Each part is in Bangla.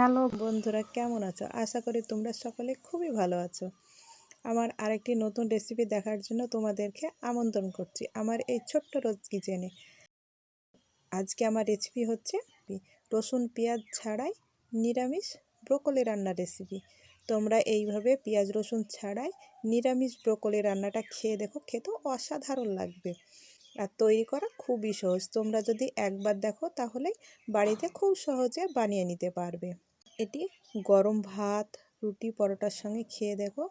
হ্যালো বন্ধুরা, কেমন আছো? আশা করি তোমরা সকলে খুবই ভালো আছো। আমার আরেকটি নতুন রেসিপি দেখার জন্য তোমাদেরকে আমন্ত্রণ করছি আমার এই ছোট্ট রোজ কিচেনে আজকে আমার রেসিপি হচ্ছে রসুন পেঁয়াজ ছাড়াই নিরামিষ ব্রোকলি রান্নার রেসিপি তোমরা এইভাবে পেঁয়াজ, রসুন ছাড়াই নিরামিষ ব্রোকলি রান্নাটা খেয়ে দেখো, খেতেও অসাধারণ লাগবে। আর তৈরি করা খুবই সহজ, তোমরা যদি একবার দেখো তাহলে বাড়িতে খুব সহজে বানিয়ে নিতে পারবে। এটি গরম ভাত, রুটি, পরোটার সঙ্গে খেয়ে দেখো,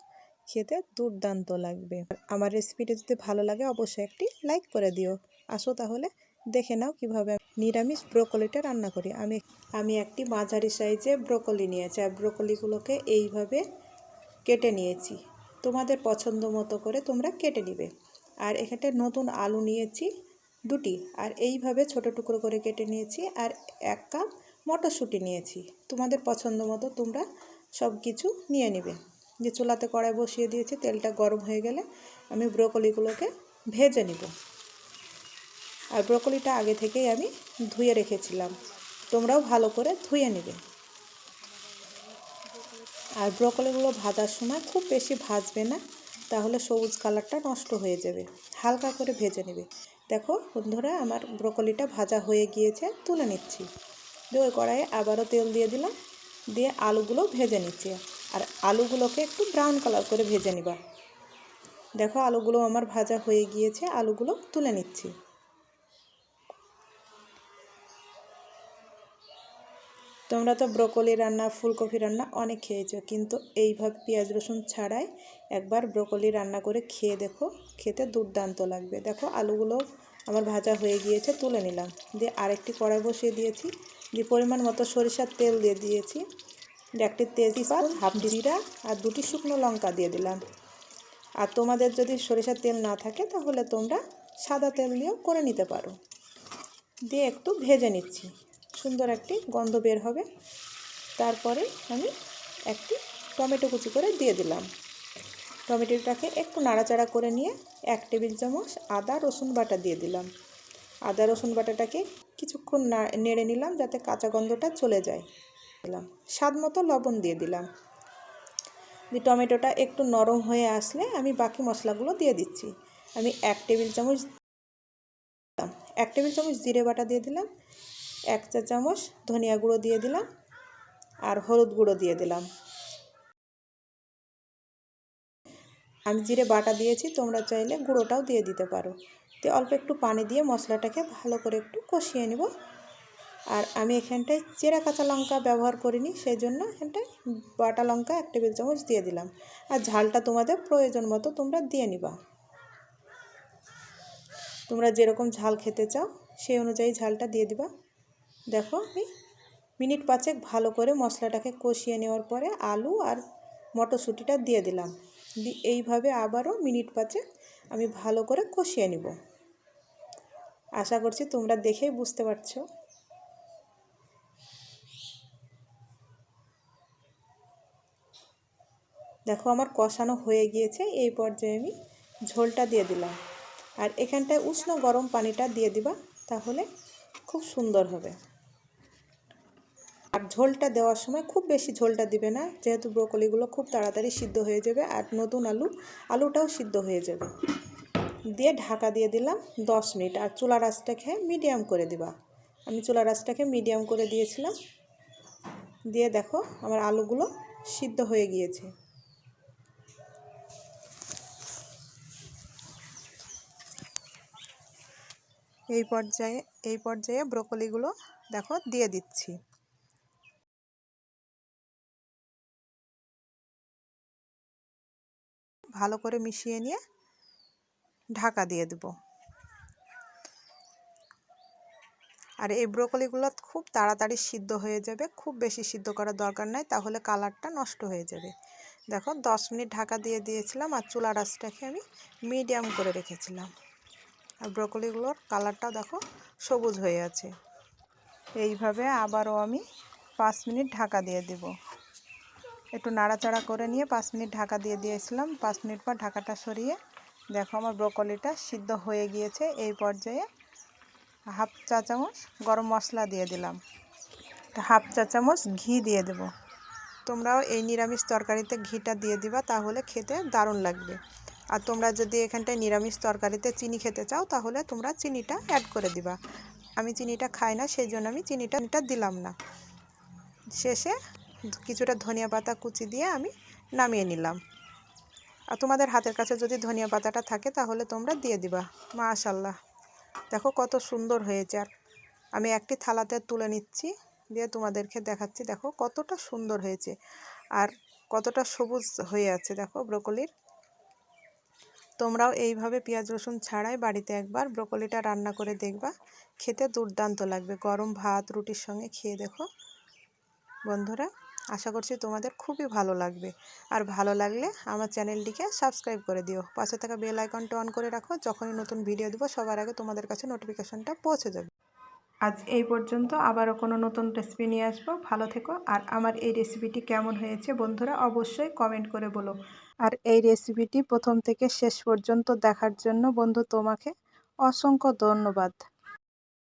খেতে দুর্দান্ত লাগবে। আমার রেসিপিটি যদি ভালো লাগে, অবশ্যই একটি লাইক করে দিও। আসো তাহলে দেখে নাও কীভাবে নিরামিষ ব্রোকলিটা রান্না করি। আমি আমি একটি মাঝারি সাইজে ব্রোকলি নিয়েছি, আর ব্রোকলিগুলোকে এইভাবে কেটে নিয়েছি। তোমাদের পছন্দ মতো করে তোমরা কেটে নিবে। আর এখানে নতুন আলু নিয়েছি দুটি, আর এইভাবে ছোট টুকরো করে কেটে নিয়েছি। আর এক কাপ মটরশুঁটি নিয়েছি। তোমাদের পছন্দ মতো তোমরা সব কিছু নিয়ে নেবে। যে চুলাতে কড়াই বসিয়ে দিয়েছি, তেলটা গরম হয়ে গেলে আমি ব্রোকলিগুলোকে ভেজে নিব। আর ব্রোকলিটা আগে থেকেই আমি ধুয়ে রেখেছিলাম। তোমরাও ভালো করে ধুয়ে নেবে। আর ব্রোকলিগুলো ভাজার সময় খুব বেশি ভাজবে না, তাহলে সবুজ কালারটা নষ্ট হয়ে যাবে। হালকা করে ভেজে নেবে। দেখো বন্ধুরা, আমার ব্রোকলিটা ভাজা হয়ে গিয়েছে, তুলে নিচ্ছি। দিয়ে ওই কড়াইয়ে আবারও তেল দিয়ে দিলাম। দিয়ে আলুগুলো ভেজে নিচ্ছি। আর আলুগুলোকে একটু ব্রাউন কালার করে ভেজে নিবা। দেখো আলুগুলো আমার ভাজা হয়ে গিয়েছে, আলুগুলো তুলে নিচ্ছি। তোমরা তো ব্রোকলি রান্না, ফুলকপি রান্না অনেক খেয়েছো, কিন্তু এইভাবে পেঁয়াজ রসুন ছাড়াই একবার ব্রোকলি রান্না করে খেয়ে দেখো, খেতে দুর্দান্ত লাগবে। দেখো আলুগুলো আমার ভাজা হয়ে গিয়েছে, তুলে নিলাম। দিয়ে আরেকটি কড়াই বসিয়ে দিয়েছি। দিয়ে পরিমাণ মতো সরিষার তেল দিয়ে দিয়েছি। একটি তেজপাত, হাফ জিরা আর দুটি শুকনো লঙ্কা দিয়ে দিলাম। আর তোমাদের যদি সরিষার তেল না থাকে, তাহলে তোমরা সাদা তেল দিয়েও করে নিতে পারো। দিয়ে একটু ভেজে নিচ্ছি। সুন্দর একটি গন্ধ বের হবে। তারপরে আমি একটি টমেটো কুচি করে দিয়ে দিলাম। টমেটোটাকে একটু নাড়াচাড়া করে নিয়ে এক টেবিল চামচ আদা, রসুন বাটা দিয়ে দিলাম। আদা, রসুন বাটাটাকে কিছুক্ষণ নেড়ে নিলাম যাতে কাঁচা গন্ধটা চলে যায়। দিলাম। স্বাদ মতো লবণ দিয়ে দিলাম। দিয়ে টমেটোটা একটু নরম হয়ে আসলে আমি বাকি মশলাগুলো দিয়ে দিচ্ছি। আমি এক টেবিল চামচ এক টেবিল চামচ জিরে বাটা দিয়ে দিলাম। এক চা চামচ ধনিয়া গুঁড়ো দিয়ে দিলাম। আর হলুদ গুঁড়ো দিয়ে দিলাম। আমি জিরে বাটা দিয়েছি, তোমরা চাইলে গুঁড়োটাও দিয়ে দিতে পারো। তো অল্প একটু পানি দিয়ে মশলাটাকে ভালো করে একটু কষিয়ে নেব। আর আমি এখানটায় চেরা কাঁচা লঙ্কা ব্যবহার করিনি সেই জন্য এখানটায় বাটা লঙ্কা এক টেবিল চামচ দিয়ে দিলাম। আর ঝালটা তোমাদের প্রয়োজন মতো তোমরা দিয়ে নিবা। তোমরা যেরকম ঝাল খেতে চাও, সেই অনুযায়ী ঝালটা দিয়ে দিবা। দেখো আমি মিনিট পাঁচেক ভালো করে মশলাটাকে কষিয়ে নেওয়ার পরে আলু আর মটরশুঁটিটা দিয়ে দিলাম। এইভাবে আবারও মিনিট পাঁচেক আমি ভালো করে কষিয়ে নিব। আশা করছি তোমরা দেখেই বুঝতে পারছ। দেখো আমার কষানো হয়ে গিয়েছে, এই পর্যায়ে আমি ঝোলটা দিয়ে দিলাম। আর এখানটায় উষ্ণ গরম পানিটা দিয়ে দিবা, তাহলে খুব সুন্দর হবে। আর ঝোলটা দেওয়ার সময় খুব বেশি ঝোলটা দিবে না। যেহেতু ব্রোকলিগুলো খুব তাড়াতাড়ি সিদ্ধ হয়ে যাবে আর নতুন আলু, আলুটাও সিদ্ধ হয়ে যাবে। দিয়ে ঢাকা দিয়ে দিলাম দশ মিনিট আর চুলা রাসটাকে মিডিয়াম করে দিবা। আমি চুলা রাসটাকে মিডিয়াম করে দিয়েছিলাম। দিয়ে দেখো আমার আলুগুলো সিদ্ধ হয়ে গিয়েছে। এই পর্যায়ে এই পর্যায়ে ব্রোকলিগুলো দেখো দিয়ে দিচ্ছি। ভালো করে মিশিয়ে নিয়ে ঢাকা দিয়ে দেব। আর এই ব্রোকলিগুলো খুব তাড়াতাড়ি সিদ্ধ হয়ে যাবে, খুব বেশি সিদ্ধ করার দরকার নাই, তাহলে কালারটা নষ্ট হয়ে যাবে। দেখো, দশ মিনিট ঢাকা দিয়ে দিয়েছিলাম আর চুলা রাসটাকে আমি মিডিয়াম করে রেখেছিলাম। আর ব্রোকলিগুলোর কালারটাও দেখো সবুজ হয়ে আছে। এইভাবে আবারও আমি পাঁচ মিনিট ঢাকা দিয়ে দেব। একটু নাড়াচাড়া করে নিয়ে পাঁচ মিনিট ঢাকা দিয়ে দিয়েছিলাম। পাঁচ মিনিট পর ঢাকাটা সরিয়ে দেখো আমার ব্রোকলিটা সিদ্ধ হয়ে গিয়েছে। এই পর্যায়ে হাফ চা চামচ গরম মশলা দিয়ে দিলাম। হাফ চা চামচ ঘি দিয়ে দেব। তোমরাও এই নিরামিষ তরকারিতে ঘিটা দিয়ে দিবা, তাহলে খেতে দারুণ লাগবে। আর তোমরা যদি এখানটায় নিরামিষ তরকারিতে চিনি খেতে চাও, তাহলে তোমরা চিনিটা অ্যাড করে দিবা। আমি চিনিটা খাই না, সেই জন্য আমি চিনিটা দিলাম না। শেষে কিছুটা ধনিয়া পাতা কুচি দিয়ে আমি নামিয়ে নিলাম। আর তোমাদের হাতের কাছে যদি ধনিয়া পাতাটা থাকে তাহলে তোমরা দিয়ে দিবা। মাশাল্লাহ দেখো কত সুন্দর হয়েছে। আর আমি একটি থালাতে তুলে নিচ্ছি, দিয়ে তোমাদেরকে দেখাচ্ছি, দেখো কতটা সুন্দর হয়েছে। আর কতটা সবুজ হয়ে আছে, দেখো ব্রোকলির। তোমরাও এইভাবে পেঁয়াজ, রসুন ছাড়াই বাড়িতে একবার ব্রোকলিটা রান্না করে দেখবা। খেতে দুর্দান্ত লাগবে। গরম ভাত, রুটির সঙ্গে খেয়ে দেখো। বন্ধুরা আশা করছি তোমাদের খুবই ভালো লাগবে। আর ভালো লাগলে আমার চ্যানেলটিকে সাবস্ক্রাইব করে দিও। পাশে থাকা বেল আইকনটা অন করে রাখো। যখনই নতুন ভিডিও দেবো, সবার আগে তোমাদের কাছে নোটিফিকেশনটা পৌঁছে যাবে। আজ এই পর্যন্ত আবারও কোনো নতুন রেসিপি নিয়ে আসব। ভালো থেকো। আর আমার এই রেসিপিটি কেমন হয়েছে বন্ধুরা অবশ্যই কমেন্ট করে বলো। আর এই রেসিপিটি প্রথম থেকে শেষ পর্যন্ত দেখার জন্য বন্ধু তোমাকে অসংখ্য ধন্যবাদ।